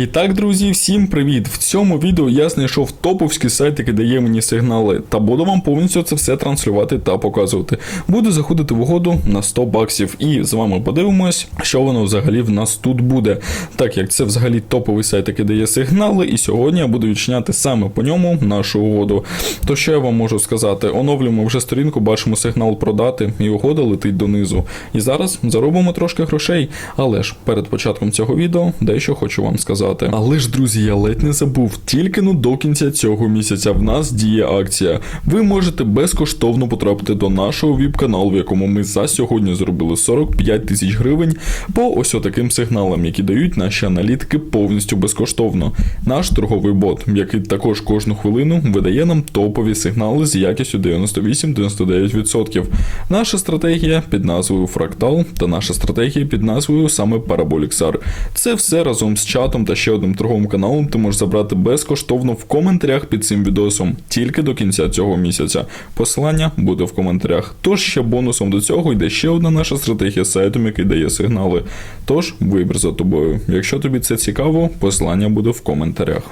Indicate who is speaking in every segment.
Speaker 1: І так, друзі, всім привіт! В цьому відео я знайшов топовські сайт, який дає мені сигнали, та буду вам повністю це все транслювати та показувати. Буду заходити в угоду на 100 баксів, і з вами подивимось, що воно взагалі в нас тут буде. Так як це взагалі топовий сайт, який дає сигнали, і сьогодні я буду відчиняти саме по ньому нашу угоду. То що я вам можу сказати? Оновлюємо вже сторінку, бачимо сигнал продати, і угода летить донизу. І зараз заробимо трошки грошей. Але ж перед початком цього відео дещо хочу вам сказати. Але ж, друзі, я ледь не забув. Тільки ну до кінця цього місяця в нас діє акція. Ви можете безкоштовно потрапити до нашого віп-каналу, в якому ми за сьогодні зробили 45 тисяч гривень по ось отаким сигналам, які дають наші аналітики повністю безкоштовно. Наш торговий бот, який також кожну хвилину видає нам топові сигнали з якістю 98-99%. Наша стратегія під назвою Фрактал та наша стратегія під назвою саме Параболіксар. Це все разом з чатом та ще одним торговим каналом ти можеш забрати безкоштовно в коментарях під цим відосом тільки до кінця цього місяця. Посилання буде в коментарях. Тож ще бонусом до цього йде ще одна наша стратегія з сайтом, який дає сигнали. Тож вибір за тобою. Якщо тобі це цікаво, посилання буде в коментарях.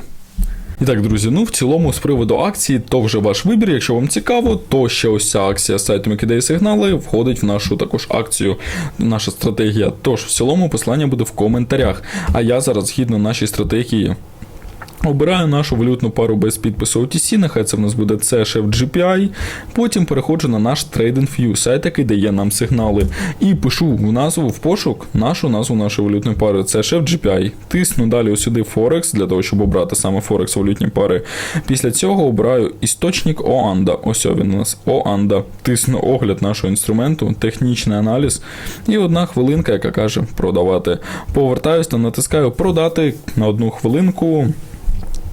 Speaker 1: І так, друзі, ну в цілому, з приводу акції, то вже ваш вибір. Якщо вам цікаво, то ще ось ця акція який дає сигнали, входить в нашу також акцію, наша стратегія. Тож в цілому посилання буде в коментарях. А я зараз, згідно нашій стратегії. Обираю нашу валютну пару без підпису OTC, нехай це в нас буде CSF GPI. Потім переходжу на наш TradingView, сайт, який дає нам сигнали. І пишу в назву в пошук нашу назву нашої валютної пари CSF GPI. Тисну далі сюди Forex, для того, щоб обрати саме Forex валютні пари. Після цього обираю істочник OANDA. Ось він у нас OANDA. Тисну огляд нашого інструменту, технічний аналіз. І одна хвилинка, яка каже продавати. Повертаюсь та натискаю продати на одну хвилинку.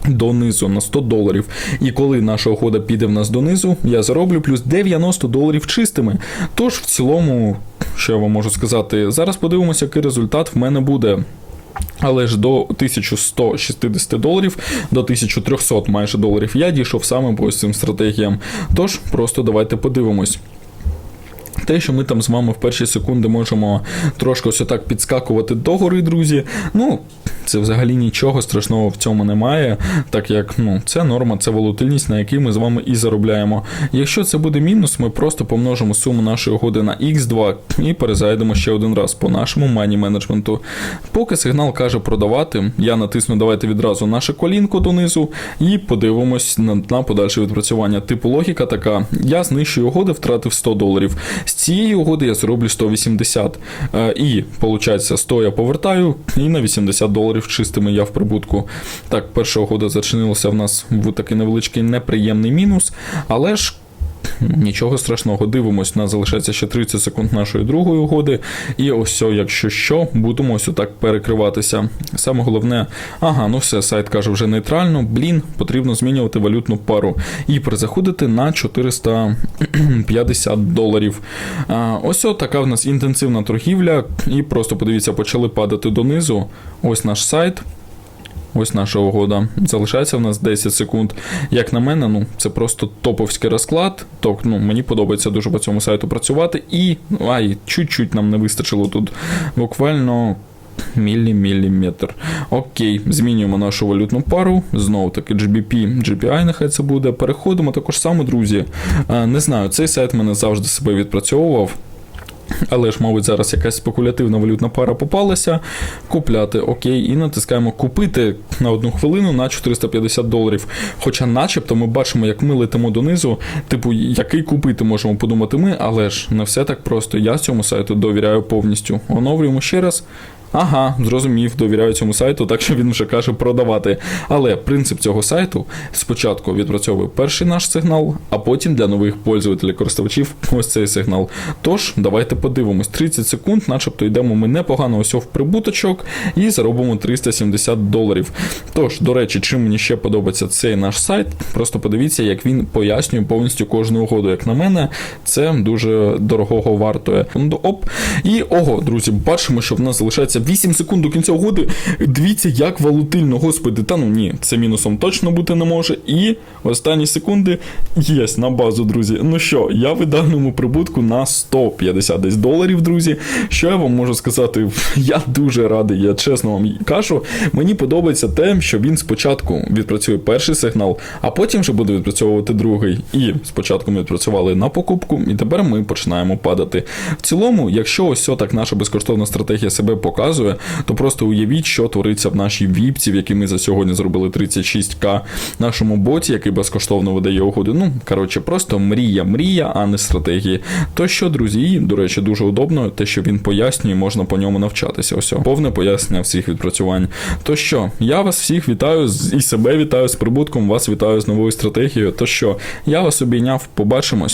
Speaker 1: Донизу на 100 доларів. І коли наша угода піде в нас донизу, я зароблю плюс 90 доларів чистими. Тож, в цілому, що я вам можу сказати, зараз подивимося, який результат в мене буде. Але ж до 1160 доларів, до 1300 майже доларів я дійшов саме по цим стратегіям. Тож, просто давайте подивимось. Те, що ми там з вами в перші секунди можемо трошки ось отак підскакувати догори, друзі. Ну, це взагалі нічого страшного в цьому немає, так як ну, це норма, це волатильність, на якій ми з вами і заробляємо. Якщо це буде мінус, ми просто помножимо суму нашої угоди на X2 і перезайдемо ще один раз по нашому мані менеджменту. Поки сигнал каже продавати, я натисну давайте відразу наше колінко донизу і подивимось на, на подальше відпрацювання. Типу логіка така: я знищую угоди, втратив 100 доларів. Цієї угоди я зроблю 180. Е, і, виходить, 100 я повертаю, і на 80 доларів чистими я в прибутку. Так, перша угода зачинилася в нас в такий невеличкий неприємний мінус, але ж. Нічого страшного, дивимось, нас залишається ще 30 секунд нашої другої угоди. І ось, якщо що, будемо ось отак перекриватися. Саме головне, ага, ну все, сайт каже вже нейтрально. Блін, потрібно змінювати валютну пару. І перезаходити на 450 доларів. А, Ось така в нас інтенсивна торгівля. І просто подивіться, почали падати донизу. Ось наш сайт. Ось наша угода. Залишається в нас 10 секунд. Як на мене, ну це просто топовський розклад. Ток, ну мені подобається дуже по цьому сайту працювати. І ай, чуть-чуть нам не вистачило тут. Буквально. Мілі-міліметр. Окей, змінюємо нашу валютну пару. Знову таки GBP, GPI, нехай це буде. Переходимо також само, друзі. Не знаю, цей сайт мене завжди себе відпрацьовував. Але ж, мабуть, зараз якась спекулятивна валютна пара попалася. Купляти, окей, і натискаємо купити на одну хвилину на 450 доларів. Хоча, начебто, ми бачимо, як ми летимо донизу. Типу, який купити можемо подумати ми, але ж не все так просто. Я цьому сайту довіряю повністю. Оновлюємо ще раз. Ага, зрозумів, довіряю цьому сайту, так що він вже каже продавати. Але принцип цього сайту спочатку відпрацьовує перший наш сигнал, а потім для нових пользователів користувачів ось цей сигнал. Тож, давайте подивимось: 30 секунд, начебто йдемо ми непогано ось в прибуточок і заробимо 370 доларів. Тож, до речі, чим мені ще подобається цей наш сайт, просто подивіться, як він пояснює повністю кожну угоду. Як на мене, це дуже дорогого вартує. Ну, Оп. І ого, друзі, бачимо, що в нас залишається 8 секунд до кінця угоди. Дивіться, як волатильно, господи, та ну ні, це мінусом точно бути не може. І останні секунди єсть на базу, друзі. Ну що, я в ідеальному прибутку на 150 десь доларів, друзі. Що я вам можу сказати? Я дуже радий, я чесно вам кажу. Мені подобається те, що він спочатку відпрацює перший сигнал, а потім вже буде відпрацьовувати другий. І спочатку ми відпрацювали на покупку, і тепер ми починаємо падати. В цілому, якщо ось так наша безкоштовна стратегія себе показує, то просто уявіть, що твориться в нашій віпці, в якій ми за сьогодні зробили 36к нашому боті, який безкоштовно видає угоди. Ну, коротше, просто мрія, мрія, а не стратегії. То що, друзі, до речі, дуже удобно, те, що він пояснює, можна по ньому навчатися. Ось, повне пояснення всіх відпрацювань. То що, я вас всіх вітаю і себе вітаю з прибутком, вас вітаю з новою стратегією. То що, я вас обійняв, побачимось.